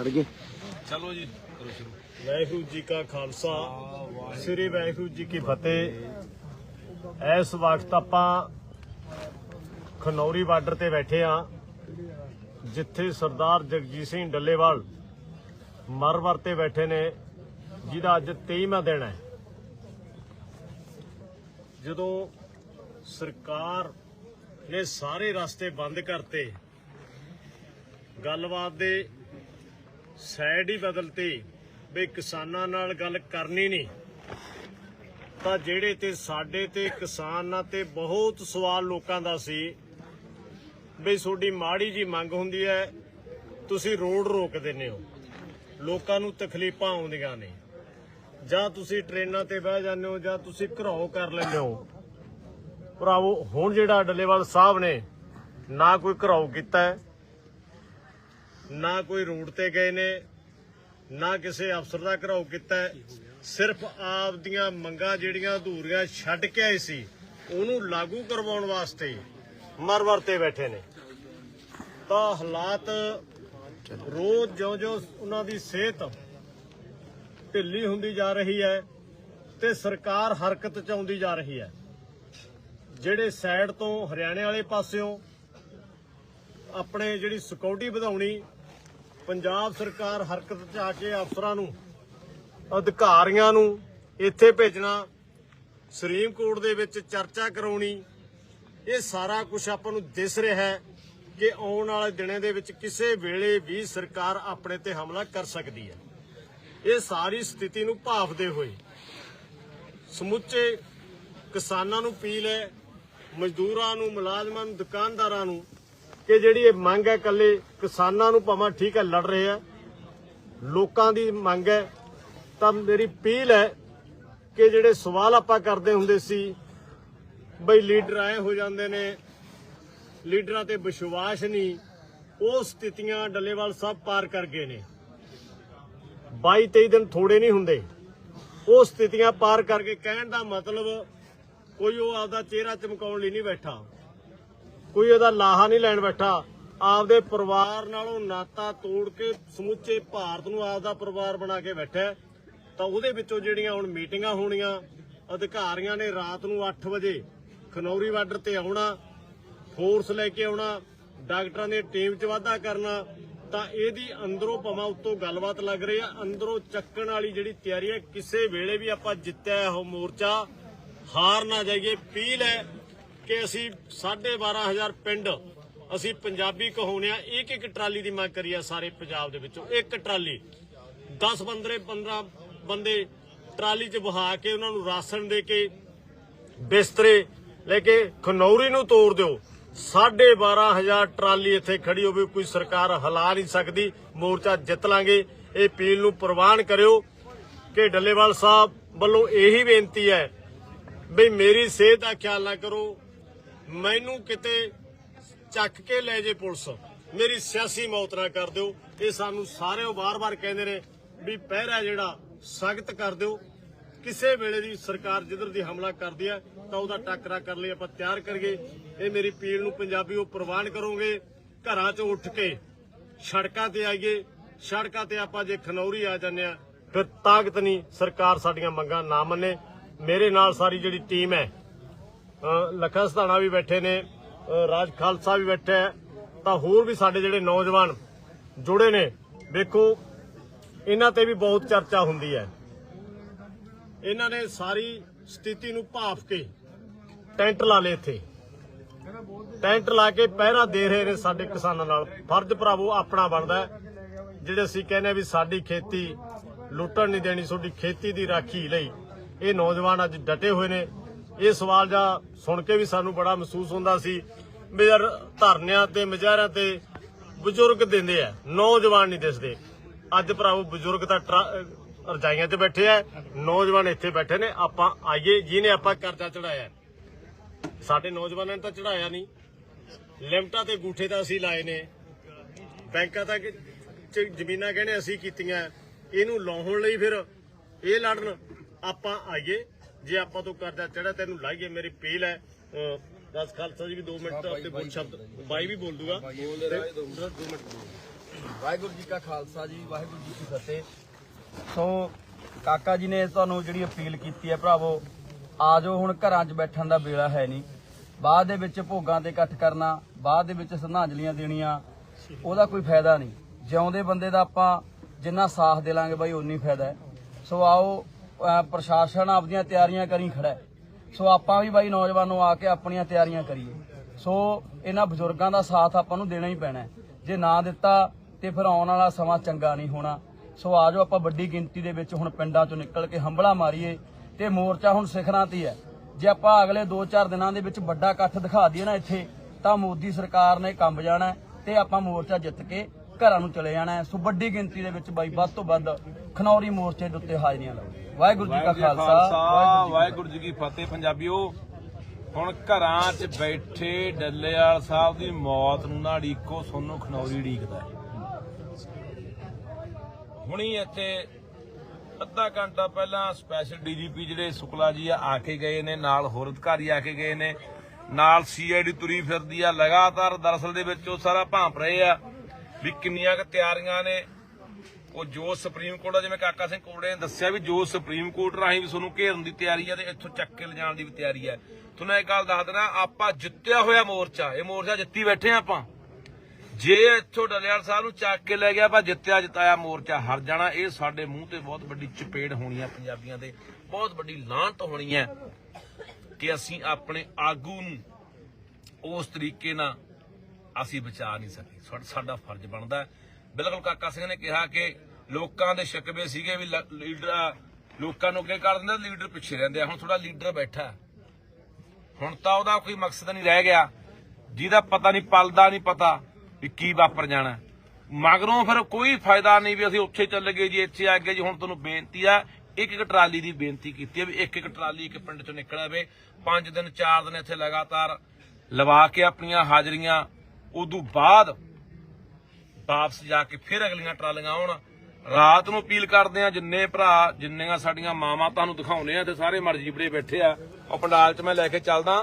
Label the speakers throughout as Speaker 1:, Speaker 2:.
Speaker 1: ਅੜ ਗਏ।
Speaker 2: ਚਲੋ ਜੀ, ਕਰੋ ਸ਼ੁਰੂ।
Speaker 3: ਵਾਹਿਗੁਰੂ ਜੀ ਕਾ ਖਾਲਸਾ, ਸ੍ਰੀ ਵਾਹਿਗੁਰੂ ਜੀ ਕੀ ਫਤਿਹ। ਇਸ ਵਕਤ ਆਪਾਂ ਖਨੌਰੀ ਬਾਰਡਰ ਤੇ ਬੈਠੇ ਆ ਜਿੱਥੇ ਸਰਦਾਰ ਜਗਜੀਤ ਸਿੰਘ ਡੱਲੇਵਾਲ ਮਰਵਰ ਤੇ ਬੈਠੇ ਨੇ, ਜਿਹਦਾ ਅੱਜ 23ਵਾਂ ਦਿਨ ਹੈ। ਜਦੋਂ ਸਰਕਾਰ ਨੇ ਸਾਰੇ ਰਸਤੇ ਬੰਦ ਕਰਤੇ, ਗੱਲਬਾਤ ਦੇ ਸਾਈਡ ਹੀ ਬਦਲਤੀ ਵੀ ਕਿਸਾਨਾਂ ਨਾਲ ਗੱਲ ਕਰਨੀ ਨਹੀਂ। ਤਾਂ ਜਿਹੜੇ ਤੇ ਸਾਡੇ ਤੇ ਕਿਸਾਨਾਂ ਤੇ ਬਹੁਤ ਸਵਾਲ ਲੋਕਾਂ ਦਾ ਸੀ ਵੀ ਤੁਹਾਡੀ ਮਾੜੀ ਜੀ ਮੰਗ ਹੁੰਦੀ ਹੈ, ਤੁਸੀਂ ਰੋਡ ਰੋਕ ਦਿੰਦੇ ਹੋ। ਲੋਕਾਂ ਨੂੰ ਤਕਲੀਫਾਂ ਆਉਂਦੀਆਂ ਨੇ। ਜਾਂ ਤੁਸੀਂ ਟ੍ਰੇਨਾਂ ਤੇ ਬਹਿ ਜਾਂਦੇ ਹੋ, ਜਾਂ ਤੁਸੀਂ ਘਰੋਂ ਕਰ ਲੈਂਦੇ ਹੋ। ਭਰਾਵੋ, ਹੁਣ ਜਿਹੜਾ ਡੱਲੇਵਾਲ ਸਾਹਿਬ ਨੇ ਨਾ ਕੋਈ ਘਰਾਓ ਕੀਤਾ ਹੈ ਨਾ ਕੋਈ ਰੂਟ ਤੇ ਗਏ ਨੇ, ਨਾ ਕਿਸੇ ਅਫਸਰ ਦਾ ਘਰਾਓ ਕੀਤਾ ਸਿਰਫ ਆਪ ਦੀਆਂ ਮੰਗਾਂ ਜਿਹੜੀਆਂ ਅਧੂਰੀਆਂ ਛੱਡ ਕੇ ਆਏ ਸੀ, ਉਹਨੂੰ ਲਾਗੂ ਕਰਵਾਉਣ ਵਾਸਤੇ ਮਰ-ਮਰ ਤੇ ਬੈਠੇ ਨੇ। ਤਾਂ ਹਾਲਾਤ ਰੋਜ਼ ਜਿਉਂ-ਜਿਉਂ ਉਹਨਾਂ ਦੀ ਸਿਹਤ ਢਿੱਲੀ ਹੁੰਦੀ ਜਾ ਰਹੀ ਹੈ ਤੇ ਸਰਕਾਰ ਹਰਕਤ ਚ ਆਉਂਦੀ ਜਾ ਰਹੀ ਹੈ। ਜਿਹੜੇ ਸਾਈਡ ਤੋਂ ਹਰਿਆਣੇ ਵਾਲੇ ਪਾਸਿਓਂ ਆਪਣੇ ਜਿਹੜੀ ਸਿਕਿਉਰਿਟੀ ਵਧਾਉਣੀ ਪੰਜਾਬ ਸਰਕਾਰ ਹਰਕਤ 'ਚ ਆ ਕੇ ਅਫਸਰਾਂ ਨੂੰ, ਅਧਿਕਾਰੀਆਂ ਨੂੰ ਇੱਥੇ ਭੇਜਣਾ, ਸੁਪਰੀਮ ਕੋਰਟ ਦੇ ਵਿੱਚ ਚਰਚਾ ਕਰਾਉਣੀ, ਇਹ ਸਾਰਾ ਕੁਝ ਆਪਾਂ ਨੂੰ ਦਿਸ ਰਿਹਾ ਹੈ ਕਿ ਆਉਣ ਵਾਲੇ ਦਿਨਾਂ ਦੇ ਵਿੱਚ ਕਿਸੇ ਵੇਲੇ ਵੀ ਸਰਕਾਰ ਆਪਣੇ ਤੇ ਹਮਲਾ ਕਰ ਸਕਦੀ ਹੈ। ਇਹ ਸਾਰੀ ਸਥਿਤੀ ਨੂੰ ਭਾਫਦੇ ਹੋਏ ਸਮੁੱਚੇ ਕਿਸਾਨਾਂ ਨੂੰ ਅਪੀਲ ਹੈ, ਮਜ਼ਦੂਰਾਂ ਨੂੰ, ਮੁਲਾਜ਼ਮਾਂ ਨੂੰ, ਦੁਕਾਨਦਾਰਾਂ ਨੂੰ ਕਿ ਜਿਹੜੀ ਇਹ ਮੰਗ ਹੈ ਕੱਲੇ ਕਿਸਾਨਾਂ ਨੂੰ ਭਾਵੇਂ ਠੀਕ ਹੈ, ਲੜ ਰਹੇ ਆ ਲੋਕਾਂ ਦੀ ਮੰਗ ਹੈ, ਤਾਂ ਮੇਰੀ ਅਪੀਲ ਹੈ ਕਿ ਜਿਹੜੇ ਸਵਾਲ ਆਪਾਂ ਕਰਦੇ ਹੁੰਦੇ ਸੀ, ਬਈ ਲੀਡਰ ਆਏ ਹੋ ਜਾਂਦੇ ਨੇ, ਲੀਡਰਾਂ ਤੇ ਵਿਸ਼ਵਾਸ ਨਹੀਂ, ਉਹ ਸਥਿਤੀਆਂ ਡੱਲੇਵਾਲ ਸਾਹਿਬ ਪਾਰ ਕਰ ਗਏ ਨੇ। 22 23 ਦਿਨ ਥੋੜੇ ਨਹੀਂ ਹੁੰਦੇ, ਉਹ ਸਥਿਤੀਆਂ ਪਾਰ ਕਰਕੇ ਕਹਿਣ ਦਾ ਮਤਲਬ ਕੋਈ ਉਹ ਆਪਦਾ ਚਿਹਰਾ ਚਮਕਾਉਣ ਲਈ ਨਹੀਂ ਬੈਠਾ। ਕੋਈ ਉਹਦਾ ਲਾਹਾ ਨਹੀਂ ਲੈਣ ਬੈਠਾ। ਆਪਦੇ ਪਰਿਵਾਰ ਨਾਲੋਂ ਨਾਤਾ ਤੋੜ ਕੇ ਸਮੁੱਚੇ ਭਾਰਤ ਨੂੰ ਆਪਦਾ ਪਰਿਵਾਰ ਬਣਾ ਕੇ ਬੈਠਾ ਤਾਂ ਉਹਦੇ ਵਿੱਚੋਂ ਜਿਹੜੀਆਂ ਹੁਣ ਮੀਟਿੰਗਾਂ ਹੋਣੀਆਂ, ਅਧਿਕਾਰੀਆਂ ਨੇ ਰਾਤ ਨੂੰ 8 ਵਜੇ ਖਨੌਰੀ ਬਾਰਡਰ ਤੇ ਆਉਣਾ, ਫੋਰਸ ਲੈ ਕੇ ਆਉਣਾ, ਡਾਕਟਰਾਂ ਦੀ ਟੀਮ 'ਚ ਵਾਧਾ ਕਰਨਾ, ਤਾਂ ਇਹਦੀ ਅੰਦਰੋਂ ਭਾਵੇਂ ਉੱਤੋਂ ਗੱਲਬਾਤ ਲੱਗ ਰਹੀ ਆ। ਅੰਦਰੋਂ ਚੱਕਣ ਵਾਲੀ ਜਿਹੜੀ ਤਿਆਰੀ ਹੈ, ਕਿਸੇ ਵੇਲੇ ਵੀ ਆਪਾਂ ਜਿੱਤਿਆ ਉਹ ਮੋਰਚਾ, ਹਾਰ ਨਾ ਜਾਈਏ ਪੀਲ ਹੈ ਕਿ ਅਸੀਂ 12500 ਪਿੰਡ ਅਸੀਂ ਪੰਜਾਬੀ ਕਹਾਉਨੇ ਆ ਇੱਕ ਇੱਕ ਟਰਾਲੀ ਦੀ ਮੰਗ ਕਰੀ ਆ ਸਾਰੇ ਪੰਜਾਬ ਦੇ ਵਿੱਚੋਂ, ਇੱਕ ਟਰਾਲੀ। 10 ਬੰਦੇ 15 ਬੰਦੇ ਟਰਾਲੀ 'ਚ ਬਹਾ ਕੇ ਉਹਨਾਂ ਨੂੰ ਰਾਸ਼ਨ ਦੇ ਕੇ ਬਿਸਤਰੇ ਲੈ ਕੇ ਖਨੌਰੀ ਨੂੰ ਤੋੜ ਦਿਓ। 12500 ਟਰਾਲੀ ਇੱਥੇ ਖੜੀ ਹੋਵੇ, ਕੋਈ ਸਰਕਾਰ ਹਲਾ ਨਹੀਂ ਸਕਦੀ, ਮੋਰਚਾ ਜਿੱਤ ਲਾਂਗੇ। ਇਹ ਪੀਲ ਨੂੰ ਪ੍ਰਵਾਨ ਕਰਿਓ ਕਿ ਡੱਲੇਵਾਲ ਸਾਹਿਬ ਵੱਲੋਂ ਇਹੀ ਬੇਨਤੀ ਹੈ ਬਈ ਮੇਰੀ ਸਿਹਤ ਦਾ ਖਿਆਲ ਨਾ ਕਰੋ ਮੈਨੂੰ ਕਿਤੇ ਚੱਕ ਕੇ ਲੈ ਜੇ ਪੁਲਿਸ। ਮੇਰੀ ਸਿਆਸੀ ਮੌਤ ਨਾ ਕਰ ਦਿਓ। ਇਹ ਸਾਨੂੰ ਸਾਰੇ ਵਾਰ-ਵਾਰ ਕਹਿੰਦੇ ਨੇ ਵੀ ਪਹਿਰਾ ਜਿਹੜਾ, ਸਖਤ ਕਰ ਦਿਓ। ਕਿਸੇ ਵੇਲੇ ਦੀ ਸਰਕਾਰ ਜਿੱਧਰ ਦੀ ਹਮਲਾ ਕਰਦੀ ਹੈ ਤਾਂ ਉਹਦਾ ਟੱਕਰਾ ਕਰ ਲਈ, ਆਪਾਂ ਤਿਆਰ ਕਰੀਏ। ਇਹ ਮੇਰੀ ਪੀੜ ਨੂੰ ਪੰਜਾਬੀ ਉਹ ਪ੍ਰਵਾਨ ਕਰੋਗੇ, ਘਰਾਂ 'ਚੋਂ ਉੱਠ ਕੇ ਸੜਕਾਂ ਤੇ ਆਈਏ। ਸੜਕਾਂ ਤੇ ਆਪਾਂ ਜੇ ਖਨੌਰੀ ਆ ਜਾਂਦੇ ਆ, ਫਿਰ ਤਾਕਤ ਨਹੀਂ ਸਰਕਾਰ ਸਾਡੀਆਂ ਮੰਗਾਂ ਨਾ ਮੰਨੇ। ਮੇਰੇ ਨਾਲ ਸਾਰੀ ਜਿਹੜੀ ਟੀਮ ਹੈ ਲੱਖਾ ਸਧਾਣਾ ਵੀ ਬੈਠੇ ਨੇ ਰਾਜ ਖਾਲਸਾ ਵੀ ਬੈਠਾ ਹੈ। ਤਾਂ ਹੋਰ ਵੀ ਸਾਡੇ ਜਿਹੜੇ ਨੌਜਵਾਨ ਜੁੜੇ ਨੇ, ਵੇਖੋ, ਇਹਨਾਂ ਤੇ ਵੀ ਬਹੁਤ ਚਰਚਾ ਹੁੰਦੀ ਹੈ। ਇਹਨਾਂ ਨੇ ਸਾਰੀ ਸਥਿਤੀ ਨੂੰ ਭਾਫ ਕੇ ਟੈਂਟ ਲਾ ਲਏ ਇੱਥੇ। ਟੈਂਟ ਲਾ ਕੇ ਪਹਿਰਾ ਦੇ ਰਹੇ ਨੇ ਸਾਡੇ ਕਿਸਾਨਾਂ ਨਾਲ। ਫਰਜ਼ ਭਰਾਵੋ, ਆਪਣਾ ਬਣਦਾ ਜਿਹੜੇ ਅਸੀਂ ਕਹਿੰਦੇ ਹਾਂ ਵੀ ਸਾਡੀ ਖੇਤੀ ਲੁੱਟਣ ਨਹੀਂ ਦੇਣੀ, ਤੁਹਾਡੀ ਖੇਤੀ ਦੀ ਰਾਖੀ ਲਈ ਇਹ ਨੌਜਵਾਨ ਅੱਜ ਡਟੇ ਹੋਏ ਨੇ। ਇਹ ਸਵਾਲ ਜਾਂ ਸੁਣ ਕੇ ਵੀ ਸਾਨੂੰ ਬੜਾ ਮਹਿਸੂਸ ਹੁੰਦਾ ਸੀ, ਵੀ ਧਰਨਿਆਂ ਤੇ ਮੁਜ਼ਾਹਰਿਆਂ ਤੇ ਬਜ਼ੁਰਗ ਦਿੰਦੇ ਆ, ਨੌਜਵਾਨ ਨਹੀਂ ਦਿਸਦੇ। ਅੱਜ ਭਰਾਵੋ ਬਜ਼ੁਰਗ ਤਾਂ ਰਜਾਈਆਂ 'ਚ ਬੈਠੇ ਆ, ਨੌਜਵਾਨ ਇੱਥੇ ਬੈਠੇ ਨੇ, ਆਪਾਂ ਆਈਏ, ਜਿਹਨੇ ਆਪਾਂ ਕਰਜ਼ਾ ਚੜਾਇਆ ਸਾਡੇ ਨੌਜਵਾਨਾਂ ਨੇ ਤਾਂ ਚੜਾਇਆ ਨਹੀਂ। ਲਿਮਟਾਂ ਤੇ ਗੂਠੇ ਤਾਂ ਅਸੀਂ ਲਾਏ ਨੇ। ਬੈਂਕਾਂ ਤੱਕ ਜ਼ਮੀਨਾਂ ਕਹਿੰਦੇ ਅਸੀਂ ਕੀਤੀਆਂ। ਇਹਨੂੰ ਲਾਉਣ ਲਈ ਫਿਰ ਇਹ ਲੜਨ ਆਪਾਂ ਆਈਏ। ਜੇ ਆਪਾਂ ਤੋਂ ਕਰਜ਼ਾ ਚੜਾ ਤੈਨੂੰ ਲਾਈਏ ਮੇਰੀ ਪੀਲ ਹੈ ਦਸ ਖਾਲਸਾ ਜੀ ਵੀ 2 ਮਿੰਟ ਆਪਣੇ ਬੋਲ ਸ਼ਬਦ ਬਾਈ ਵੀ ਬੋਲ ਦੂਗਾ। ਤੇ-
Speaker 1: ਵਾਹਿਗੁਰੂ ਜੀ ਕਾ ਖਾਲਸਾ ਜੀ ਵਾਹਿਗੁਰੂ ਜੀ ਕੀ ਫਤਿਹ। ਸੋ ਕਾਕਾ ਜੀ ਨੇ ਤੁਹਾਨੂੰ ਜਿਹੜੀ ਅਪੀਲ ਕੀਤੀ ਹੈ ਭਰਾਵੋ ਆ ਜਾਓ ਹੁਣ ਘਰਾਂ 'ਚ ਬੈਠਣ ਦਾ ਵੇਲਾ ਹੈ ਨਹੀਂ। ਬਾਅਦ ਦੇ ਵਿੱਚ ਭੋਗਾਂ ਤੇ ਇਕੱਠ ਕਰਨਾ ਬਾਅਦ ਦੇ ਵਿੱਚ ਸ਼ਰਧਾਂਜਲੀਆਂ ਦੇਣੀਆਂ ਉਹਦਾ ਕੋਈ ਫਾਇਦਾ ਨਹੀਂ। ਜਿਉਂਦੇ ਬੰਦੇ ਦਾ ਆਪਾਂ ਜਿੰਨਾ ਸਾਥ ਦੇ ਲਾਂਗੇ ਬਾਈ ਉਨੀ ਫਾਇਦਾ ਹੈ। ਸੋ ਆਓ ਪ੍ਰਸ਼ਾਸਨ ਆਪਦੀਆਂ ਤਿਆਰੀਆਂ ਕਰੀ ਖੜਾ ਸੋ ਆਪਾਂ ਵੀ ਬਾਈ ਨੌਜਵਾਨੋਂ ਆ ਕੇ ਆਪਣੀਆਂ ਤਿਆਰੀਆਂ ਕਰੀਏ। ਸੋ ਇਹਨਾਂ ਬਜ਼ੁਰਗਾਂ ਦਾ ਸਾਥ ਆਪਾਂ ਨੂੰ ਦੇਣਾ ਹੀ ਪੈਣਾ ਜੇ ਨਾ ਦਿੱਤਾ, ਤੇ ਫਿਰ ਆਉਣ ਵਾਲਾ ਸਮਾਂ ਚੰਗਾ ਨਹੀਂ ਹੋਣਾ। ਸੋ ਆਜੋ ਆਪਾਂ ਵੱਡੀ ਗਿਣਤੀ ਦੇ ਵਿੱਚ ਹੁਣ ਪਿੰਡਾਂ ਚੋਂ ਨਿਕਲ ਕੇ ਹੰਬਲਾ ਮਾਰੀਏ। ਤੇ ਮੋਰਚਾ ਹੁਣ ਸਿਖਰਾਂ ਤੇ ਹੈ ਜੇ ਆਪਾਂ ਅਗਲੇ 2-4 ਦਿਨਾਂ ਦੇ ਵਿੱਚ ਵੱਡਾ ਇਕੱਠ ਦਿਖਾ ਦਈਏ ਨਾ ਇੱਥੇ, ਤਾਂ ਮੋਦੀ ਸਰਕਾਰ ਨੇ ਕੰਬ ਜਾਣਾ ਤੇ ਆਪਾਂ ਮੋਰਚਾ ਜਿੱਤ ਕੇ ਘਰਾਂ ਨੂੰ ਚਲੇ ਜਾਣਾ ਹੈ। ਸੋ ਵੱਡੀ ਗਿਣਤੀ ਦੇ ਵਿੱਚ ਬਾਈ ਵੱਧ ਤੋਂ ਵੱਧ ਖਨੌਰੀ ਮੋਰਚੇ ਦੇ ਉੱਤੇ ਹਾਜ਼ਰੀਆਂ ਲਾਓ। ਵਾਹਿਗੁਰੂ ਜੀ ਕਾ ਖਾਲਸਾ ਵਾਹਿਗੁਰੂ ਜੀ ਕੀ
Speaker 2: ਫਤਿਹ। ਪੰਜਾਬੀਓ। ਹੁਣ ਘਰਾਂ 'ਚ ਬੈਠੇ ਡੱਲੇਵਾਲ ਸਾਹਿਬ ਦੀ ਮੌਤ ਨੂੰ ਨਾ ਢੀਕੋ ਸੋਨੂੰ ਖਨੌਰੀ ਢੀਕਦਾ ਹੁਣੀ ਇੱਥੇ ਅੱਧਾ ਘੰਟਾ ਪਹਿਲਾਂ ਸਪੈਸ਼ਲ ਡੀਜੀਪੀ ਜਿਹੜੇ ਸੁਕਲਾ ਜੀ ਆ ਆ ਕੇ ਗਏ ਨੇ ਨਾਲ ਹੋਰ ਅਧਿਕਾਰੀ ਆ ਕੇ ਗਏ ਨੇ ਨਾਲ ਸੀਆਈਡੀ ਤੁਰੀ ਫਿਰਦੀ ਆ ਲਗਾਤਾਰ ਦਰਅਸਲ ਦੇ ਵਿੱਚ ਉਹ ਸਾਰਾ ਭਾਂਪ ਰਹੇ ਆ। ਵੀ ਕਿੰਨੀਆਂ ਕੁ ਤਿਆਰੀਆਂ ਨੇ। ਉਹ ਜੋ ਸੁਪਰੀਮ ਕੋਰਟ ਦਾ ਜਿਵੇਂ ਕਾਕਾ ਸਿੰਘ ਕੋੜੇ ਨੇ ਦੱਸਿਆ ਵੀ ਜੋ ਸੁਪਰੀਮ ਕੋਰਟ ਰਾਹੀਂ ਵੀ ਤੁਹਾਨੂੰ ਘੇਰਨ ਦੀ ਤਿਆਰੀ ਹੈ ਤੇ ਇੱਥੋਂ ਚੱਕ ਕੇ ਲਿਜਾਣ ਦੀ ਵੀ ਤਿਆਰੀ ਹੈ ਤੁਹਾਨੂੰ ਇੱਕ ਗੱਲ ਦੱਸ ਦੇਣਾ ਆਪਾਂ ਜਿੱਤਿਆ ਹੋਇਆ ਮੋਰਚਾ, ਇਹ ਮੋਰਚਾ ਜਿੱਤੀ ਬੈਠੇ ਆਪਾਂ। ਜੇ ਇੱਥੋਂ ਡਲਿਆਲ ਸਾਹਿਬ ਨੂੰ ਚੱਕ ਕੇ ਲੈ ਗਿਆ, ਆਪਾਂ ਜਿੱਤਿਆ, ਜਿਤਾਇਆ ਮੋਰਚਾ, ਹਰ ਜਾਣਾ, ਇਹ ਸਾਡੇ ਮੂੰਹ ਤੇ ਬਹੁਤ ਵੱਡੀ ਚਪੇੜ ਹੋਣੀ ਹੈ ਪੰਜਾਬੀਆਂ ਦੇ। ਬਹੁਤ ਵੱਡੀ ਲਾਂਟ ਹੋਣੀ ਹੈ ਕਿ ਅਸੀਂ ਆਪਣੇ ਆਗੂ ਨੂੰ ਉਸ ਤਰੀਕੇ ਨਾਲ ਅਸੀਂ ਬਚਾ ਨਹੀਂ ਸਕੇ ਸਾਡਾ ਫਰਜ਼ ਬਣਦਾ ਬਿਲਕੁਲ ਕਾਕਾ ਸਿੰਘ ਨੇ ਕਿਹਾ ਕਿ ਲੋਕਾਂ ਦੇ ਸ਼ਿਕਵੇ ਸੀਗੇ ਵੀ ਲੀਡਰ, ਲੋਕਾਂ ਨੂੰ ਅੱਗੇ ਕਰ ਦਿੰਦੇ, ਲੀਡਰ ਪਿੱਛੇ ਰਹਿੰਦੇ ਆ। ਹੁਣ ਥੋੜਾ ਲੀਡਰ ਬੈਠਾ ਹੁਣ ਤਾਂ ਉਹਦਾ ਕੋਈ ਮਕਸਦ ਨਹੀਂ ਰਹਿ ਗਿਆ। ਜਿਹਦਾ ਪਤਾ ਨਹੀਂ, ਪਲਦਾ ਨਹੀਂ ਪਤਾ ਵੀ ਕੀ ਵਾਪਰ ਜਾਣਾ ਮਗਰੋਂ ਫਿਰ ਕੋਈ ਫਾਇਦਾ ਨਹੀਂ ਵੀ ਅਸੀਂ ਉੱਥੇ ਚੱਲ ਗਏ ਜੀ, ਇੱਥੇ ਆ ਗਏ ਜੀ। ਹੁਣ ਤੁਹਾਨੂੰ ਬੇਨਤੀ ਆ, ਇੱਕ ਇੱਕ ਟਰਾਲੀ ਦੀ ਬੇਨਤੀ ਕੀਤੀ ਹੈ ਵੀ ਇੱਕ ਇੱਕ ਟਰਾਲੀ ਇੱਕ ਪਿੰਡ ਚੋਂ ਨਿਕਲ ਆਵੇ। ਪੰਜ ਦਿਨ, ਚਾਰ ਦਿਨ ਇੱਥੇ ਲਗਾਤਾਰ ਲਵਾ ਕੇ ਆਪਣੀਆਂ ਹਾਜ਼ਰੀਆਂ ਉਦੋਂ ਬਾਅਦ ਵਾਪਸ ਜਾ ਕੇ ਫਿਰ ਅਗਲੀਆਂ ਟਰਾਲੀਆਂ ਆਉਣ। ਰਾਤ ਨੂੰ ਅਪੀਲ ਕਰਦੇ ਆ ਜਿੰਨੇ ਭਰਾ ਜਿੰਨੀਆਂ ਸਾਡੀਆਂ ਮਾਵਾਂ ਤੁਹਾਨੂੰ ਦਿਖਾਉਨੇ ਆ ਤੇ ਸਾਰੇ ਮਰਜ਼ੀ ਬੜੇ ਬੈਠੇ ਆ। ਉਹ ਪੰਡਾਲ 'ਚ ਮੈਂ ਲੈ ਕੇ ਚੱਲਦਾ।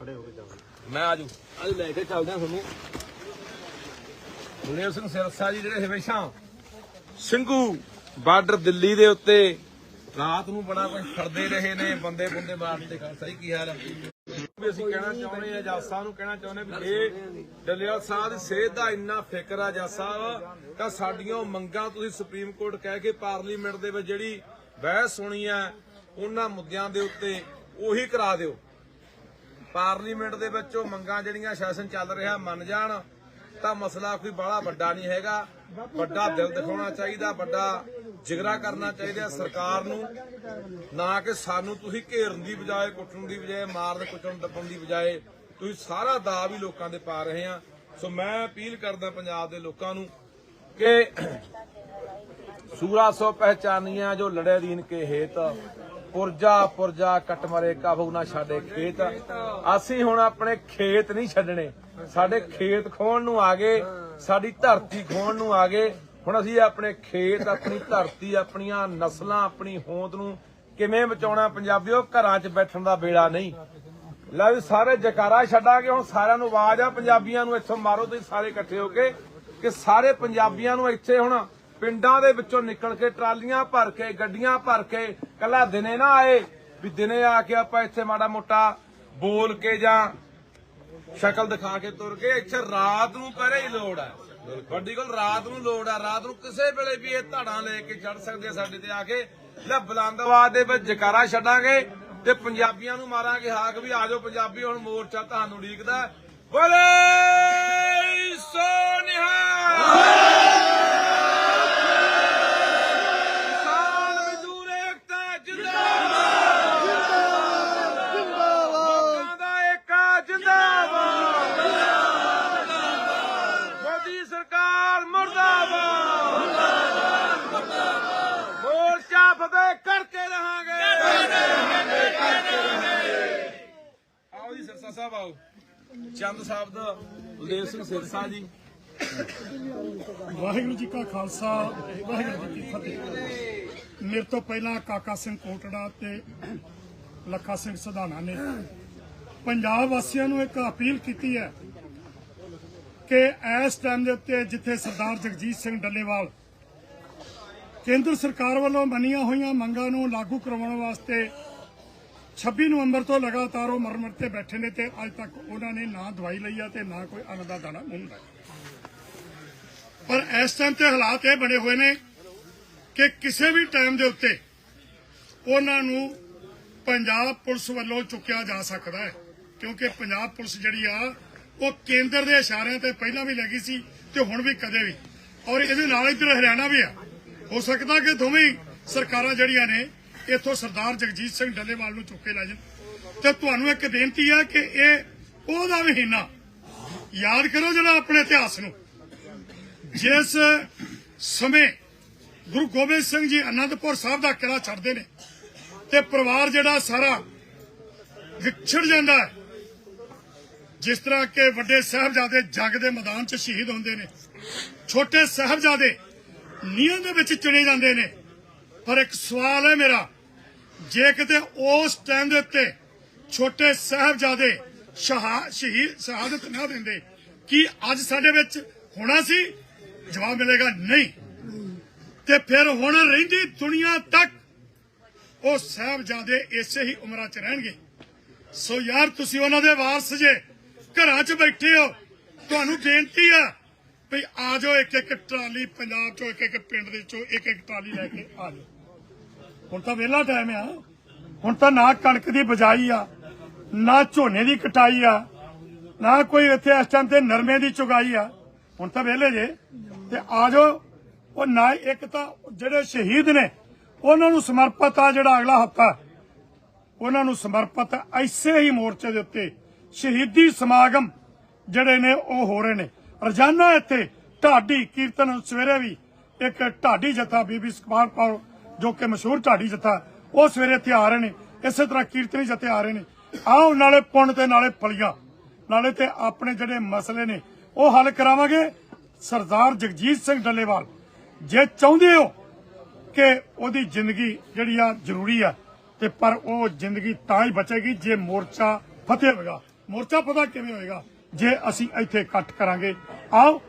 Speaker 3: ਖੜੇ ਹੋ ਕੇ ਜਾਓ
Speaker 2: ਮੈਂ ਆਜੂ ਅੱਜ ਲੈ ਕੇ ਚੱਲਦੇ ਆ ਤੁਹਾਨੂੰ। ਬਲਦੇਵ ਸਿੰਘ ਸਿਰਸਾ ਜੀ ਜਿਹੜੇ ਹਮੇਸ਼ਾ ਸਿੰਘੂ ਬਾਰਡਰ ਦਿੱਲੀ ਦੇ ਉੱਤੇ ਰਾਤ ਨੂੰ ਬੜਾ ਕੁਝ ਫੜਦੇ ਰਹੇ ਨੇ ਬੰਦੇ ਬੰਦੇ ਮਾਰਦੇ ਸਹੀ ਕੀ ਹਾਲ ਹੈ? ਵੀ ਅਸੀਂ ਕਹਿਣਾ ਚਾਹੁੰਦੇ ਆ ਜੱਜ ਸਾਹਿਬ ਨੂੰ ਕਹਿਣਾ ਚਾਹੁੰਦੇ ਵੀ ਇਹ ਡੱਲੇਵਾਲ ਸਾਹਿਬ ਦੀ ਸਿਹਤ ਦਾ ਇੰਨਾ ਫਿਕਰ ਆ ਜੱਜ ਸਾਹਿਬ ਤਾਂ ਸਾਡੀਆਂ ਮੰਗਾਂ ਤੁਸੀਂ ਸੁਪਰੀਮ ਕੋਰਟ ਕਹਿ ਕੇ ਪਾਰਲੀਮੈਂਟ ਦੇ ਵਿੱਚ ਜਿਹੜੀ ਬਹਿਸ ਹੋਣੀ ਆ ਉਹਨਾਂ ਮੁੱਦਿਆਂ ਦੇ ਉੱਤੇ ਉਹੀ ਕਰਾ ਦਿਓ। ਪਾਰਲੀਮੈਂਟ ਦੇ ਵਿੱਚ ਉਹ ਮੰਗਾਂ ਜਿਹੜੀਆਂ ਸੈਸ਼ਨ ਚੱਲ ਰਿਹਾ ਮੰਨ ਜਾਣ ਤਾਂ ਮਸਲਾ ਕੋਈ ਬੜਾ ਵੱਡਾ ਨਹੀਂ ਹੈਗਾ। ਵੱਡਾ ਦਿਲ ਦਿਖਾਉਣਾ ਚਾਹੀਦਾ ਵੱਡਾ ਜਿਗਰਾ ਕਰਨਾ ਚਾਹੀਦਾ ਸਰਕਾਰ ਨੂੰ, ਨਾ ਕਿ ਸਾਨੂੰ ਤੁਸੀਂ ਘੇਰਨ ਦੀ ਬਜਾਏ, ਕੁੱਟਣ ਦੀ ਬਜਾਏ, ਮਾਰਨ, ਕੁੱਟਣ, ਦੱਬਣ ਦੀ ਬਜਾਏ ਤੁਸੀਂ ਸਾਰਾ ਦਾ ਵੀ ਲੋਕਾਂ ਦੇ ਪਾ ਰਹੇ ਆ ਸੋ ਮੈਂ ਅਪੀਲ ਕਰਦਾ ਪੰਜਾਬ ਦੇ ਲੋਕਾਂ ਨੂੰ ਕਿ ਸੂਰਾ ਸੋ ਪਹਿਚਾਨੀਆਂ ਜੋ ਲੜੇ ਦੀਨ ਕੇ ਹੇਤ, ਪੁਰਜਾ ਪੁਰਜਾ ਕਟ ਮਰੇ ਕਾਬੂ ਨਾ ਛਾੜੇ ਖੇਤ। ਅਸੀਂ ਹੁਣ ਆਪਣੇ ਖੇਤ ਨਹੀਂ ਛੱਡਣੇ। ਸਾਡੇ ਖੇਤ ਖੋਣ ਨੂੰ ਆ ਗਏ, ਸਾਡੀ ਧਰਤੀ ਖੋਣ ਨੂੰ ਆ ਗਏ। ਹੁਣ ਅਸੀਂ ਆਪਣੇ ਖੇਤ, ਆਪਣੀ ਧਰਤੀ, ਆਪਣੀਆਂ ਨਸਲਾਂ, ਆਪਣੀ ਹੋਂਦ ਨੂੰ ਕਿਵੇਂ ਬਚਾਉਣਾ ਪੰਜਾਬੀਓ? ਘਰਾਂ 'ਚ ਬੈਠਣ ਦਾ ਵੇਲਾ ਨਹੀਂ। ਲੈ ਵੀ ਸਾਰੇ ਜਕਾਰਾ ਛੱਡਾਂਗੇ ਹੁਣ ਸਾਰਿਆਂ ਨੂੰ ਆਵਾਜ਼ ਆ, ਪੰਜਾਬੀਆਂ ਨੂੰ ਇੱਥੋਂ ਮਾਰੋ, ਤੁਸੀਂ ਸਾਰੇ ਇਕੱਠੇ ਹੋ ਕੇ, ਕਿ ਸਾਰੇ ਪੰਜਾਬੀਆਂ ਨੂੰ ਇੱਥੇ ਹੁਣ ਪਿੰਡਾਂ ਦੇ ਵਿੱਚੋਂ ਨਿਕਲ ਕੇ ਟਰਾਲੀਆਂ ਭਰ ਕੇ, ਗੱਡੀਆਂ ਭਰ ਕੇ, ਕੱਲਾ ਦਿਨੇ ਨਾ ਆਏ, ਵੀ ਦਿਨੇ ਆ ਕੇ ਆਪਾਂ ਇੱਥੇ ਮਾੜਾ ਮੋਟਾ ਬੋਲ ਕੇ ਜਾਂ ਸ਼ਕਲ ਦਿਖਾ ਕੇ ਤੁਰ ਕੇ ਇੱਥੇ ਰਾਤ ਨੂੰ ਪਰੇ ਹੀ ਲੋੜ ਹੈ ਵੱਡੀ ਗੱਲ, ਰਾਤ ਨੂੰ ਲੋੜ ਹੈ ਰਾਤ ਨੂੰ ਕਿਸੇ ਵੇਲੇ ਵੀ ਇਹ ਧਾੜਾਂ ਲੈ ਕੇ ਚੜ ਸਕਦੇ ਆ ਸਾਡੇ ਤੇ ਆ ਕੇ। ਲੈ ਬੁਲੰਦਵਾਦ ਦੇ ਵਿੱਚ ਜਕਾਰਾ ਛੱਡਾਂਗੇ ਤੇ ਪੰਜਾਬੀਆਂ ਨੂੰ ਮਾਰਾਂਗੇ ਹਾਕ ਵੀ ਆਜੋ ਪੰਜਾਬੀ, ਹੁਣ ਮੋਰਚਾ ਤੁਹਾਨੂੰ ਉਡੀਕਦਾ। ਬੋਲੇ ਸੋਨਿਹਾ ਕਿਸਾਨ ਮਜ਼ਦੂਰ ਏਕਤਾ ਜਿੰਦਾਬਾਦ ਲੋਕਾਂ ਦਾ ਏਕਾ ਜਿੰਦਾਬਾਦ ਮੋਦੀ ਸਰਕਾਰ ਮੁਰਦਾਬਾਦ ਮੋਰਚਾ ਫਤਿਹ ਕਰਕੇ ਰਹਾਂਗੇ ਆਓ ਜੀ ਸਿਰਸਾ ਸਾਹਿਬ ਆਓ ਚੰਦ ਸਾਹਿਬ ਦਾ ਬਲਦੇਵ ਸਿੰਘ ਸਿਰਸਾ ਜੀ
Speaker 4: ਵਾਹਿਗੁਰੂ ਜੀ ਕਾ ਖਾਲਸਾ, ਵਾਹਿਗੁਰੂ ਜੀ ਕੀ ਫਤਿਹ। ਮੇਰੇ ਤੋਂ ਪਹਿਲਾਂ ਕਾਕਾ ਸਿੰਘ ਕੋਟੜਾ ਤੇ ਲੱਖਾ ਸਿੰਘ ਸਧਾਣਾ ਨੇ ਪੰਜਾਬ ਵਾਸੀਆਂ ਨੂੰ ਇੱਕ ਅਪੀਲ ਕੀਤੀ ਹੈ ਕਿ ਇਸ ਟਾਈਮ ਦੇ ਉੱਤੇ ਜਿੱਥੇ ਸਰਦਾਰ ਜਗਜੀਤ ਸਿੰਘ ਡੱਲੇਵਾਲ ਕੇਂਦਰ ਸਰਕਾਰ ਵੱਲੋਂ ਮੰਨੀਆਂ ਹੋਈਆਂ ਮੰਗਾਂ ਨੂੰ ਲਾਗੂ ਕਰਵਾਉਣ ਵਾਸਤੇ 26 ਨਵੰਬਰ ਤੋਂ ਲਗਾਤਾਰ ਉਹ ਮਰਮਰ ਤੇ ਬੈਠੇ ਨੇ ਤੇ ਅੱਜ ਤੱਕ ਉਹਨਾਂ ਨੇ ਨਾ ਦਵਾਈ ਲਈ ਆ ਤੇ ਨਾ ਕੋਈ ਅੰਨ ਦਾ ਦਾਣਾ ਮੂੰਹ ਪਰ ਇਸ ਟਾਈਮ ਤੇ ਹਾਲਾਤ ਇਹ ਬਣੇ ਹੋਏ ਨੇ ਕਿ ਕਿਸੇ ਵੀ ਟਾਈਮ ਦੇ ਉੱਤੇ ਉਹਨਾਂ ਨੂੰ ਪੰਜਾਬ ਪੁਲਿਸ ਵੱਲੋਂ ਚੁੱਕਿਆ ਜਾ ਸਕਦਾ ਹੈ। ਕਿਉਂਕਿ ਪੰਜਾਬ ਪੁਲਿਸ ਜਿਹੜੀ ਆ, ਉਹ ਕੇਂਦਰ ਦੇ ਇਸ਼ਾਰਿਆਂ ਤੇ ਪਹਿਲਾਂ ਵੀ ਲੱਗੀ ਸੀ ਤੇ ਹੁਣ ਵੀ ਕਦੇ ਵੀ। ਔਰ ਇਹਦੇ ਨਾਲ ਇਧਰ ਹਰਿਆਣਾ ਵੀ ਆ। ਹੋ ਸਕਦਾ ਕਿ ਦੋਵੇਂ ਸਰਕਾਰਾਂ ਜਿਹੜੀਆਂ ਨੇ, ਇੱਥੋਂ ਸਰਦਾਰ ਜਗਜੀਤ ਸਿੰਘ ਡੱਲੇਵਾਲ ਨੂੰ ਚੁੱਕ ਕੇ ਲੈ ਜਾਣ। ਤੇ ਤੁਹਾਨੂੰ ਇੱਕ ਬੇਨਤੀ ਆ ਕਿ ਇਹ ਉਹਦਾ ਮਹੀਨਾ ਯਾਦ ਕਰੋ ਜਿਹੜਾ ਆਪਣੇ ਇਤਿਹਾਸ ਨੂੰ। ਜਿਸ ਸਮੇਂ ਗੁਰੂ ਗੋਬਿੰਦ ਸਿੰਘ ਜੀ ਅਨੰਦਪੁਰ ਸਾਹਿਬ ਦਾ ਕਿਲਾ ਛੱਡਦੇ ਨੇ ਤੇ ਪਰਿਵਾਰ ਜਿਹੜਾ ਸਾਰਾ ਵਿਛੜ ਜਾਂਦਾ ਹੈ, ਜਿਸ ਤਰ੍ਹਾਂ ਕਿ ਵੱਡੇ ਸਾਹਿਬਜ਼ਾਦੇ ਜੰਗ ਦੇ ਮੈਦਾਨ 'ਚ ਸ਼ਹੀਦ ਹੁੰਦੇ ਨੇ, ਛੋਟੇ ਸਾਹਿਬਜ਼ਾਦੇ ਨੀਹਾਂ ਦੇ ਵਿੱਚ ਚਿਣੇ ਜਾਂਦੇ ਨੇ। ਪਰ ਇੱਕ ਸਵਾਲ ਹੈ ਮੇਰਾ, ਜੇ ਕਿਤੇ ਉਸ ਟਾਈਮ ਦੇ ਉੱਤੇ ਛੋਟੇ ਸਾਹਿਬਜ਼ਾਦੇ ਸ਼ਹਾ- ਸ਼ਹੀਦ, ਸ਼ਹਾਦਤ ਨਾ ਦਿੰਦੇ, ਕੀ ਅੱਜ ਸਾਡੇ ਵਿੱਚ ਹੋਣਾ ਸੀ? ਜਵਾਬ ਮਿਲੇਗਾ ਨਹੀਂ। ਤੇ ਫਿਰ ਹੁਣ ਰਹਿੰਦੀ ਦੁਨੀਆ ਤੱਕ ਉਹ ਸਾਹਿਬਜ਼ਾਦੇ ਇਸੇ ਹੀ ਉਮਰਾਂ 'ਚ ਰਹਿਣਗੇ। ਸੋ ਯਾਰ, ਤੁਸੀਂ ਉਹਨਾਂ ਦੇ ਵਾਰਸ ਜੇ ਘਰਾਂ 'ਚ ਬੈਠੇ ਹੋ, ਤੁਹਾਨੂੰ ਬੇਨਤੀ ਆ ਵੀ ਆ ਜਾਓ ਇੱਕ ਇੱਕ ਟਰਾਲੀ ਪੰਜਾਬ 'ਚੋਂ, ਇੱਕ ਇੱਕ ਪਿੰਡ ਦੇ 'ਚੋਂ, ਇੱਕ ਇੱਕ ਟਰਾਲੀ ਲੈ ਕੇ ਆ ਜਾਓ। ਹੁਣ ਤਾਂ ਵਿਹਲਾ ਟਾਈਮ ਆ। ਹੁਣ ਤਾਂ ਨਾ ਕਣਕ ਦੀ ਬਜਾਈ ਆ, ਨਾ ਝੋਨੇ ਦੀ ਕਟਾਈ ਆ, ਨਾ ਕੋਈ ਇੱਥੇ ਇਸ ਟਾਈਮ ਤੇ ਨਰਮੇ ਦੀ ਚੁਗਾਈ ਆ। ਹੁਣ ਤਾਂ ਵਿਹਲੇ ਜੇ। ਤੇ ਆ ਜਾਓ। ਉਹ ਨਾ ਇੱਕ ਤਾਂ ਜਿਹੜੇ ਸ਼ਹੀਦ ਨੇ, ਉਹਨਾਂ ਨੂੰ ਸਮਰਪਿਤ ਆ ਜਿਹੜਾ ਅਗਲਾ ਹਫਤਾ ਉਹਨਾਂ ਨੂੰ ਸਮਰਪਿਤ ਐਸੇ ਹੀ ਮੋਰਚੇ ਦੇ ਉੱਤੇ ਸ਼ਹੀਦੀ ਸਮਾਗਮ ਜਿਹੜੇ ਨੇ, ਉਹ ਹੋ ਰਹੇ ਨੇ। ਰੋਜ਼ਾਨਾ ਇੱਥੇ ਢਾਡੀ ਕੀਰਤਨ ਸਵੇਰੇ ਵੀ ਇੱਕ ਢਾਡੀ ਜਥਾ ਬੀਬੀ ਸੁਖਪਾਲ ਕੌਰ, ਜੋ ਕਿ ਮਸ਼ਹੂਰ ਢਾਡੀ ਜਥਾ, ਉਹ ਸਵੇਰੇ ਇੱਥੇ ਆ ਰਹੇ ਨੇ। ਇਸੇ ਤਰ੍ਹਾਂ ਕੀਰਤਨੀ ਜਥੇ ਆ ਰਹੇ ਨੇ। ਆਓ ਨਾਲੇ ਪੁੰਨ ਤੇ ਨਾਲੇ ਫਲੀਆਂ ਨਾਲੇ ਤੇ ਆਪਣੇ ਜਿਹੜੇ ਮਸਲੇ ਨੇ, ਉਹ ਹੱਲ ਕਰਾਵਾਂਗੇ। ਸਰਦਾਰ ਜਗਜੀਤ ਸਿੰਘ ਡੱਲੇਵਾਲ, ਜੇ ਚਾਹੁੰਦੇ ਹੋ ਕਿ ਉਹਦੀ ਜ਼ਿੰਦਗੀ ਜਿਹੜੀ ਆ ਜ਼ਰੂਰੀ ਆ, ਤੇ ਪਰ ਉਹ ਜ਼ਿੰਦਗੀ ਤਾਂ ਹੀ ਬਚੇਗੀ ਜੇ ਮੋਰਚਾ ਫਤਿਹ ਹੋਏਗਾ। ਮੋਰਚਾ ਪਤਾ ਕਿਵੇਂ ਹੋਏਗਾ? ਜੇ ਅਸੀਂ ਇੱਥੇ ਇਕੱਠ ਕਰਾਂਗੇ, ਆਓ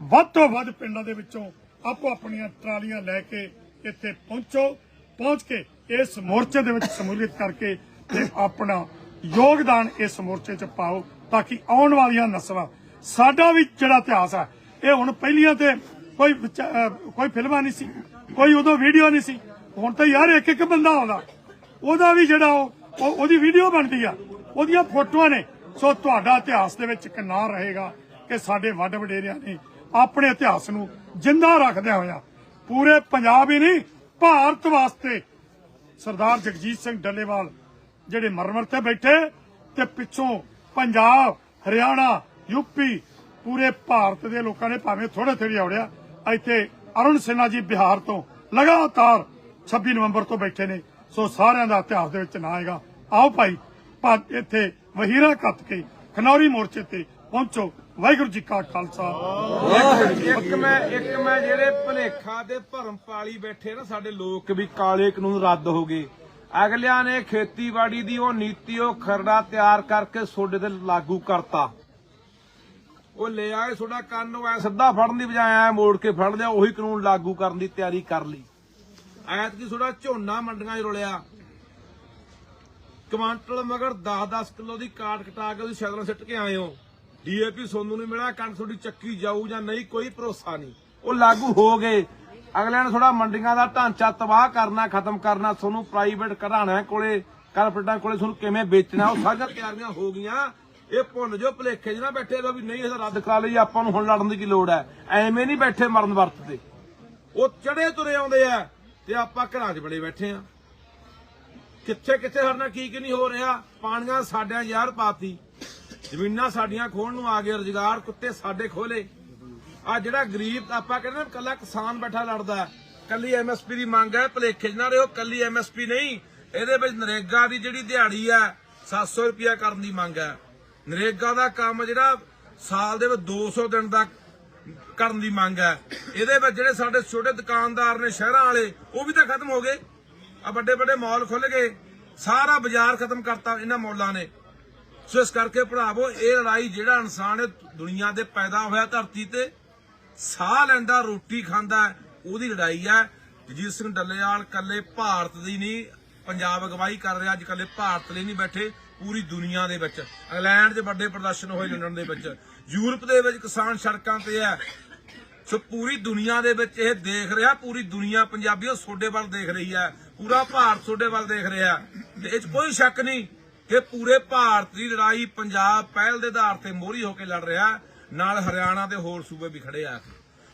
Speaker 4: ਵੱਧ ਤੋਂ ਵੱਧ ਪਿੰਡਾਂ ਦੇ ਵਿੱਚੋਂ ਆਪੋ ਆਪਣੀਆਂ ਟਰਾਲੀਆਂ ਲੈ ਕੇ ਇੱਥੇ ਪਹੁੰਚੋ, ਪਹੁੰਚ ਕੇ ਇਸ ਮੋਰਚੇ ਦੇ ਵਿੱਚ ਸਮੂਲੀਅਤ ਕਰਕੇ ਤੇ ਆਪਣਾ ਯੋਗਦਾਨ ਇਸ ਮੋਰਚੇ 'ਚ ਪਾਓ, ਤਾਂ ਕਿ ਆਉਣ ਵਾਲੀਆਂ ਨਸਲਾਂ, ਸਾਡਾ ਵੀ ਜਿਹੜਾ ਇਤਿਹਾਸ ਹੈ ਇਹ ਹੁਣ ਪਹਿਲੀਆਂ ਤੇ ਕੋਈ ਕੋਈ ਫਿਲਮਾਂ ਨਹੀਂ ਸੀ, ਕੋਈ ਉਦੋਂ ਵੀਡੀਓ ਨਹੀਂ ਸੀ। ਹੁਣ ਤਾਂ ਯਾਰ ਇੱਕ ਇੱਕ ਬੰਦਾ ਆਉਂਦਾ। ਉਹਦਾ ਵੀ ਜਿਹੜਾ ਉਹ- ਉਹਦੀ ਵੀਡੀਓ ਬਣਦੀ ਆ। ਉਹਦੀਆਂ ਫੋਟੋਆਂ ਨੇ। ਸੋ ਤੁਹਾਡਾ ਇਤਿਹਾਸ ਦੇ ਵਿੱਚ ਇੱਕ ਨਾਂ ਰਹੇਗਾ ਕਿ ਸਾਡੇ ਵੱਡ ਵਡੇਰਿਆਂ ਨੇ ਆਪਣੇ ਇਤਿਹਾਸ ਨੂੰ ਜਿੰਦਾ ਰੱਖਦਿਆਂ ਹੋਇਆ ਪੂਰੇ ਪੰਜਾਬ ਹੀ ਨਹੀਂ, ਭਾਰਤ ਵਾਸਤੇ ਸਰਦਾਰ ਜਗਜੀਤ ਸਿੰਘ ਡੱਲੇਵਾਲ ਜਿਹੜੇ ਮਰਮਰ ਤੇ ਬੈਠੇ ਤੇ ਪਿੱਛੋਂ ਪੰਜਾਬ, ਹਰਿਆਣਾ ਯੂਪੀ ਪੂਰੇ ਭਾਰਤ ਦੇ ਲੋਕਾਂ ਨੇ ਭਾਵੇਂ ਥੋੜੇ ਥੋੜੀ ਆਉੜਿਆ ਇੱਥੇ ਅਰੁਣ ਸਿਨਹਾ ਜੀ ਬਿਹਾਰ ਤੋਂ ਲਗਾਤਾਰ 26 ਨਵੰਬਰ ਤੋਂ ਬੈਠੇ ਨੇ। ਸੋ ਸਾਰਿਆਂ ਦਾ ਇਤਿਹਾਸ ਦੇ ਵਿੱਚ ਨਾਂ ਆਏਗਾ ਆਓ ਭਾਈ ਇੱਥੇ ਵਹੀਰਾ ਕੱਤ ਕੇ ਖਨੌਰੀ ਮੋਰਚੇ ਤੇ ਪਹੁੰਚੋ। ਵਾਹਿਗੁਰੂ ਜੀ ਕਾ ਖਾਲਸਾ।
Speaker 2: ਇੱਕ ਮੈਂ ਇੱਕ ਮੈਂ ਜਿਹੜੇ ਭਲੇਖਾ ਦੇ ਭਰਮ ਪਾਲੀ ਬੈਠੇ ਨਾ ਸਾਡੇ ਲੋਕ ਵੀ ਕਾਲੇ ਕਾਨੂੰਨ ਰੱਦ ਹੋ ਗਏ। ਅਗਲਿਆਂ ਨੇ ਖੇਤੀਬਾੜੀ ਦੀ ਉਹ ਨੀਤੀ, ਉਹ ਖਰੜਾ ਤਿਆਰ ਕਰਕੇ ਸੋਡੇ ਤੇ ਲਾਗੂ ਕਰਤਾ। ਉਹ ਲੈ ਆਏ ਤੁਹਾਡਾ ਕੰਨ ਨੂੰ ਐ ਸਿੱਧਾ ਫੜਨ ਦੀ ਬਜਾਏ ਐ ਮੋੜ ਕੇ ਫੜ ਲਿਆ, ਉਹੀ ਕਾਨੂੰਨ ਲਾਗੂ ਕਰਨ ਦੀ ਤਿਆਰੀ ਕਰ ਲਈ। ਐਤਕੀ ਤੁਹਾਡਾ ਝੋਨਾ ਮੰਡੀਆਂ 'ਚ ਰੁਲਿਆ। ਕਮਾਂਟਲ ਮਗਰ 10-10 ਕਿਲੋ ਦੀ ਕਾਟ ਕਟਾ ਕੇ ਉਹਦੀ ਸ਼ਕਲਾਂ ਸਿੱਟ ਕੇ ਆਏ ਹੋ। ਡੀਏਪੀ ਸੋਨੂੰ ਨੂੰ ਮਿਲਿਆ, ਕਣਕ ਤੁਹਾਡੀ ਚੱਕੀ ਜਾਊ ਜਾਂ ਨਹੀਂ, ਕੋਈ ਭਰੋਸਾ ਨਹੀਂ। ਉਹ ਲਾਗੂ ਹੋ ਗਏ। ਅਗਲਿਆਂ ਨੇ ਥੋੜਾ ਮੰਡੀਆਂ ਦਾ ਢਾਂਚਾ ਤਬਾਹ ਕਰਨਾ, ਖਤਮ ਕਰਨਾ, ਤੁਹਾਨੂੰ ਪ੍ਰਾਈਵੇਟ ਕਢਾਣਾ ਕੋਲੇ ਕਾਰਪੋਰੇਟਾਂ ਕੋਲੇ ਤੁਹਾਨੂੰ ਕਿਵੇਂ ਵੇਚਣਾ, ਉਹ ਸਾਰੀਆਂ ਤਿਆਰੀਆਂ ਹੋ ਗਈਆਂ। ਇਹ ਭੁੱਲ ਜੋ ਭਲੇਖੇ 'ਚ ਨਾ ਬੈਠੇ ਰਹੋ ਵੀ ਨਹੀਂ ਇਹ ਰੱਦ ਕਰਾ ਲਈ ਆਪਾਂ ਨੂੰ ਹੁਣ ਲੜਨ ਦੀ ਕੀ ਲੋੜ ਹੈ? ਐਵੇਂ ਨਹੀਂ ਬੈਠੇ ਮਰਨ ਵਰਤ ਤੇ ਉਹ ਚੜੇ ਤੁਰੇ ਆਉਂਦੇ ਆ ਤੇ ਆਪਾਂ ਘਰਾਂ 'ਚ ਬੜੇ ਬੈਠੇ ਆ। ਕਿੱਥੇ ਕਿੱਥੇ ਸਾਡੇ ਨਾਲ ਕੀ ਕੀ ਨਹੀਂ ਹੋ ਰਿਹਾ? ਪਾਣੀਆਂ ਸਾਡਿਆਂ ਯਾਰ ਪਾਤੀ। ਜ਼ਮੀਨਾਂ ਸਾਡੀਆਂ ਖੋਣ ਨੂੰ ਆ ਗਏ ਰੁਜ਼ਗਾਰ ਕੁੱਤੇ ਸਾਡੇ ਖੋਲੇ ਆ ਜਿਹੜਾ ਗਰੀਬ ਆਪਾਂ ਕਹਿੰਦੇ ਨਾ ਕੱਲਾ ਕਿਸਾਨ ਬੈਠਾ ਲੜਦਾ। ਹੈ, ਕੱਲੀ ਐਮਐਸਪੀ ਦੀ ਮੰਗ ਹੈ ਭਲੇਖੇ 'ਚ ਨਾ ਰਹੋ ਕੱਲੀ ਐਮਐਸਪੀ ਨਹੀਂ। ਇਹਦੇ ਵਿੱਚ ਨਰੇਗਾ ਦੀ ਜਿਹੜੀ ਦਿਹਾੜੀ ਹੈ 700 ਰੁਪਿਆ ਕਰਨ ਦੀ ਮੰਗ ਹੈ। ਨਰੇਗਾ ਦਾ ਕੰਮ ਜਿਹੜਾ ਸਾਲ ਦੇ ਵਿੱਚ 200 ਦਿਨ ਦਾ ਕਰਨ ਦੀ ਮੰਗ ਹੈ। ਇਹਦੇ ਵਿੱਚ ਜਿਹੜੇ ਸਾਡੇ ਛੋਟੇ ਦੁਕਾਨਦਾਰ ਨੇ ਸ਼ਹਿਰਾਂ ਵਾਲੇ ਉਹ ਵੀ ਤਾਂ ਖਤਮ ਹੋ ਗਏ। ਆ ਵੱਡੇ ਵੱਡੇ ਮਾਲ ਖੁੱਲ ਗਏ। ਸਾਰਾ ਬਾਜ਼ਾਰ ਖਤਮ ਕਰਤਾ ਇਹਨਾਂ ਮੌਲਾਂ ਨੇ। ਸੋ ਇਸ ਕਰਕੇ ਭਰਾਵੋ ਇਹ ਲੜਾਈ ਜਿਹੜਾ ਇਨਸਾਨ ਇਹ ਦੁਨੀਆ ਦੇ ਪੈਦਾ ਹੋਇਆ ਧਰਤੀ ਤੇ ਸਾਹ ਲੈਂਦਾ ਰੋਟੀ ਖਾਂਦਾ ਹੈ, ਉਹਦੀ ਲੜਾਈ ਹੈ। ਜਗਜੀਤ ਸਿੰਘ ਡੱਲੇਵਾਲ ਕੱਲੇ ਭਾਰਤ ਦੀ ਨਹੀਂ ਪੰਜਾਬ ਅਗਵਾਈ ਕਰ ਰਿਹਾ ਅੱਜ ਕੱਲੇ ਭਾਰਤ ਲਈ ਨਹੀਂ ਬੈਠੇ। ਪੂਰੀ ਦੁਨੀਆ ਦੇ ਵਿੱਚ। ਇੰਗਲੈਂਡ 'ਚ ਵੱਡੇ ਪ੍ਰਦਰਸ਼ਨ ਹੋਏ ਲੰਡਨ ਦੇ ਵਿੱਚ। ਯੂਰਪ ਦੇ ਵਿੱਚ ਕਿਸਾਨ ਸੜਕਾਂ ਤੇ ਹੈ। ਸੋ ਪੂਰੀ ਦੁਨੀਆ ਦੇ ਵਿੱਚ ਇਹ ਦੇਖ ਰਿਹਾ, ਪੂਰੀ ਦੁਨੀਆ ਪੰਜਾਬੀਓ ਸੋਡੇ ਵੱਲ ਦੇਖ ਰਹੀ ਹੈ। ਪੂਰਾ ਭਾਰਤ ਸੋਡੇ ਵੱਲ ਦੇਖ ਰਿਹਾ ਤੇ ਇਹ 'ਚ ਕੋਈ ਸ਼ੱਕ ਨਹੀਂ ਕਿ ਪੂਰੇ ਭਾਰਤ ਦੀ ਲੜਾਈ ਪੰਜਾਬ ਪਹਿਲ ਦੇ ਆਧਾਰ ਤੇ ਮੋਹਰੀ ਹੋ ਕੇ ਲੜ ਰਿਹਾ ਨਾਲ ਹਰਿਆਣਾ ਤੇ ਹੋਰ ਸੂਬੇ ਵੀ ਖੜੇ ਆ।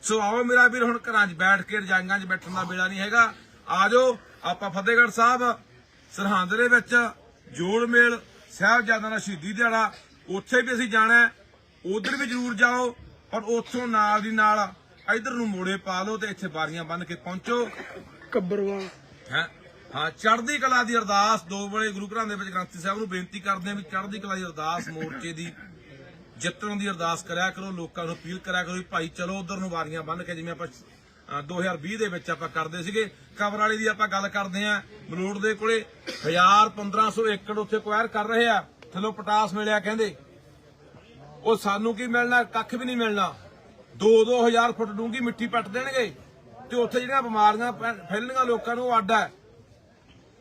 Speaker 2: ਸੋ ਆਓ ਮੇਰਾ ਵੀਰ, ਹੁਣ ਘਰਾਂ 'ਚ ਬੈਠ ਕੇ ਰਜਾਈਆਂ 'ਚ ਬੈਠਣ ਦਾ ਵੇਲਾ ਨਹੀਂ ਹੈਗਾ। ਆਜੋ ਆਪਾਂ ਫਤਿਹਗੜ੍ਹ ਸਾਹਿਬ, ਸਰਹੰਦ ਦੇ ਵਿੱਚ ਜੋੜ ਮੇਲ ਸਾਹਿਬਜ਼ਾਦਿਆਂ ਦਾ ਸ਼ਹੀਦੀ ਦਿਹਾੜਾ ਉੱਥੇ ਵੀ ਅਸੀਂ ਜਾਣਾ ਉਧਰ ਵੀ ਜਰੂਰ ਜਾਓ ਔਰ ਉੱਥੋਂ ਨਾਲ ਦੀ ਨਾਲ ਇਧਰ ਨੂੰ ਮੋੜੇ ਪਾ ਲਓ ਤੇ ਇੱਥੇ ਬਾਰੀਆਂ ਬੰਨ ਕੇ ਪਹੁੰਚੋ।
Speaker 4: ਕੱਬਰਵਾਲ।
Speaker 2: ਹੈਂ? ਹਾਂ ਚੜ੍ਹਦੀ ਕਲਾ ਦੀ ਅਰਦਾਸ ਦੋ ਵੇਲੇ ਗੁਰੂ ਘਰਾਂ ਦੇ ਵਿੱਚ ਗ੍ਰੰਥੀ ਸਾਹਿਬ ਨੂੰ ਬੇਨਤੀ ਕਰਦੇ ਆ ਵੀ ਚੜ੍ਹਦੀ ਕਲਾ ਦੀ ਅਰਦਾਸ ਮੋਰਚੇ ਦੀ ਜਿੱਤਣ ਦੀ ਅਰਦਾਸ ਕਰਿਆ ਕਰੋ ਲੋਕਾਂ ਨੂੰ ਅਪੀਲ ਕਰਿਆ ਕਰੋ ਵੀ ਭਾਈ ਚਲੋ ਉਧਰ ਨੂੰ ਵਾਰੀਆਂ ਬੰਨ ਕੇ ਜਿਵੇਂ ਆਪਾਂ 2020 ਦੇ ਵਿੱਚ ਆਪਾਂ ਕਰਦੇ ਸੀਗੇ। ਕਬਰ ਵਾਲੀ ਦੀ ਆਪਾਂ ਗੱਲ ਕਰਦੇ ਆ ਮਲੋੜ ਦੇ ਕੋਲੇ। 1000 1500 ਏਕੜ ਉੱਥੇ ਕੁਆਇਰ ਕਰ ਰਹੇ ਆ। ਥੱਲੋਂ ਪਟਾਸ ਮਿਲਿਆ ਕਹਿੰਦੇ। ਉਹ ਸਾਨੂੰ ਕੀ ਮਿਲਣਾ, ਕੱਖ ਵੀ ਨਹੀਂ ਮਿਲਣਾ। 2-2000 ਫੁੱਟ ਡੂੰਗੀ ਮਿੱਟੀ ਪੱਟ ਦੇਣਗੇ। ਤੇ ਉੱਥੇ ਜਿਹੜੀਆਂ ਬਿਮਾਰੀਆਂ ਫੈਲਣੀਆਂ ਲੋਕਾਂ ਨੂੰ ਅੱਡ ਹੈ।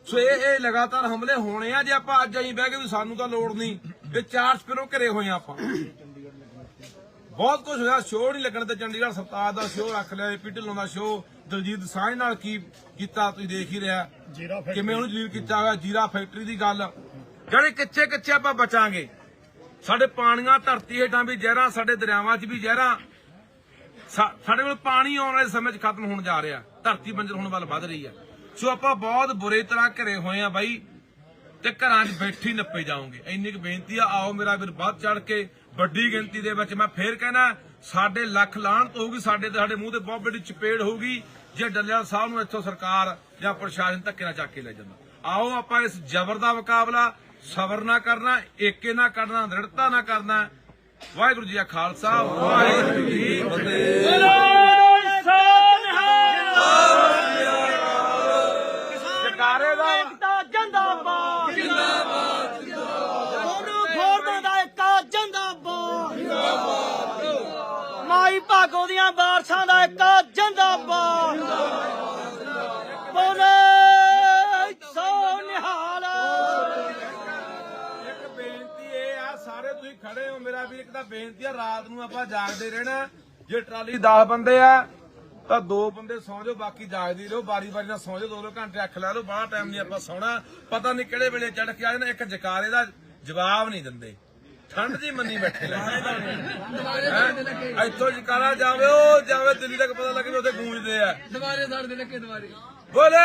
Speaker 2: ਸੋ ਇਹ ਇਹ ਲਗਾਤਾਰ ਹਮਲੇ ਹੋਣੇ ਆ। ਜੇ ਆਪਾਂ ਅੱਜ ਆਈ ਬਹਿ ਕੇ ਵੀ ਸਾਨੂੰ ਤਾਂ ਲੋੜ ਨਹੀਂ। ਇਹ ਚਾਰ ਸਪਿਰੋਂ ਘਰੇ ਹੋਏ ਆ ਆਪਾਂ। ਬਹੁਤ ਕੁਝ ਹੋਇਆ ਸ਼ੋਅ ਨਹੀਂ ਲੱਗਣ ਤੇ ਚੰਡੀਗੜ੍ਹ ਸਰਤਾਜ ਦਾ ਸ਼ੋਅ ਰੱਖ ਲਿਆ ਏਪੀ ਢਿੱਲੋਂ ਦਾ ਸ਼ੋਅ ਦਲਜੀਤ ਸਾਂਝ ਨਾਲ ਕੀ ਕੀਤਾ ਤੁਸੀਂ ਦੇਖ ਹੀ ਰਿਹਾ। ਕਿਵੇਂ ਉਹਨੂੰ ਜਲੀਲ ਕੀਤਾ ਹੋਇਆ ਜੀਰਾ ਫੈਕਟਰੀ ਦੀ ਗੱਲ। ਜਿਹੜੇ ਕੱਚੇ ਕੱਚੇ ਆਪਾਂ ਬਚਾਂਗੇ? ਸਾਡੇ ਪਾਣੀਆਂ ਧਰਤੀ ਹੇਠਾਂ ਵੀ ਜ਼ਹਿਰਾਂ ਸਾਡੇ ਦਰਿਆਵਾਂ 'ਚ ਵੀ ਜ਼ਹਿਰਾਂ। ਸਾਡੇ ਕੋਲ ਪਾਣੀ ਆਉਣ ਵਾਲੇ ਸਮੇਂ 'ਚ ਖਤਮ ਹੋਣ ਜਾ ਰਿਹਾ। ਧਰਤੀ ਬੰਜਰ ਹੋਣ ਵੱਲ ਵੱਧ ਰਹੀ ਹੈ ਸੋ ਆਪਾਂ ਬਹੁਤ ਬੁਰੇ ਤਰ੍ਹਾਂ ਘਰੇ ਹੋਏ ਆ ਬਾਈ ਤੇ ਘਰਾਂ 'ਚ ਬੈਠੇ ਨੱਪੇ ਜਾਓਗੇ। ਇੰਨੀ ਕੁ ਬੇਨਤੀ ਆ ਆਓ ਮੇਰਾ ਵੀਰ ਵੱਧ ਚੜ ਕੇ ਵੱਡੀ ਗਿਣਤੀ ਦੇ ਵਿੱਚ ਮੈਂ ਫੇਰ ਕਹਿਣਾ, ਸਾਡੇ ਲੱਖ ਲਾਹਣਤ ਹੋਊਗੀ ਸਾਡੇ ਤੇ ਸਾਡੇ ਮੂੰਹ ਤੇ ਬਹੁਤ ਵੱਡੀ ਚਪੇੜ ਹੋਊਗੀ, ਜੇ ਡੱਲੇਵਾਲ ਸਾਹਿਬ ਨੂੰ ਇੱਥੋਂ ਸਰਕਾਰ ਜਾਂ ਪ੍ਰਸ਼ਾਸਨ ਧੱਕੇ ਨਾਲ ਚੱਕ ਕੇ ਲੈ ਜਾਂਦਾ। ਆਓ ਆਪਾਂ ਇਸ ਜ਼ਬਰ ਦਾ ਮੁਕਾਬਲਾ, ਸਬਰ ਨਾ ਕਰਨਾ, ਏਕੇ ਨਾ ਕਰਨਾ, ਦ੍ਰਿੜਤਾ ਨਾ ਕਰਨਾ। ਵਾਹਿਗੁਰੂ ਜੀ ਕਾ ਖਾਲਸਾ, ਵਾਹਿਗੁਰੂ ਜੀ ਫਤਿਹ ਜਕਾਰੇ ਦਾ
Speaker 5: ਦਾ ਜਿੰਦਾਬਾਦ ਜਿੰਦਾਬਾਦ ਉਹਨੂੰ ਖੋਰਦਾ ਦਾ ਇੱਕ ਜਿੰਦਾਬਾਦ ਜਿੰਦਾਬਾਦ ਮਾਈ ਭਾਗੋ ਦੀਆਂ ਬਾਰਸ਼ਾਂ ਦਾ ਇੱਕ ਜਿੰਦਾਬਾਦ ਬੋਲੇ ਸੋ ਨਿਹਾਲ
Speaker 2: ਇੱਕ ਬੇਨਤੀ ਇਹ ਆ ਸਾਰੇ ਤੁਸੀਂ ਖੜੇ ਹੋ ਮੇਰਾ ਵੀਰ ਇੱਕ ਤਾਂ ਬੇਨਤੀ ਆ ਰਾਤ ਨੂੰ ਆਪਾਂ ਜਾਗਦੇ ਰਹਿਣਾ ਜੇ ਟਰਾਲੀ 10 ਬੰਦੇ ਆ ਤਾਂ ਦੋ ਬੰਦੇ ਸੌਂ ਜਾਓ ਬਾਕੀ ਜਾਗਦੀ ਰਹੋ ਬਾਰੀ ਬਾਰੀ ਨਾਲ ਸੌਂ ਜਾਓ ਦੋ ਦੋ ਘੰਟੇ ਅੱਖ ਲੈ ਲਓ ਬੜਾ ਟਾਈਮ ਨਹੀਂ ਆਪਾਂ ਸੌਣਾ। ਪਤਾ ਨਹੀਂ ਕਿਹੜੇ ਵੇਲੇ ਚੜ ਕੇ ਆ ਜਾਣਾ ਇੱਕ ਜਕਾਰੇ ਦਾ ਜਵਾਬ ਨਹੀਂ ਦਿੰਦੇ। ਠੰਡ ਦੀ ਮੰਨੀ ਬੈਠੇ ਲੈ ਹੈਂ? ਇੱਥੋਂ ਜਕਾਰਾ ਜਾਵੇ ਉਹ ਜਾਵੇ ਦਿੱਲੀ ਤੱਕ ਪਤਾ ਲੱਗੇ ਵੀ ਉੱਥੇ ਗੂੰਜਦੇ ਆ।
Speaker 6: ਦੁਬਾਰੇ ਦੇ ਲੱਗੇ ਦੁਬਾਰੇ।
Speaker 2: ਬੋਲੇ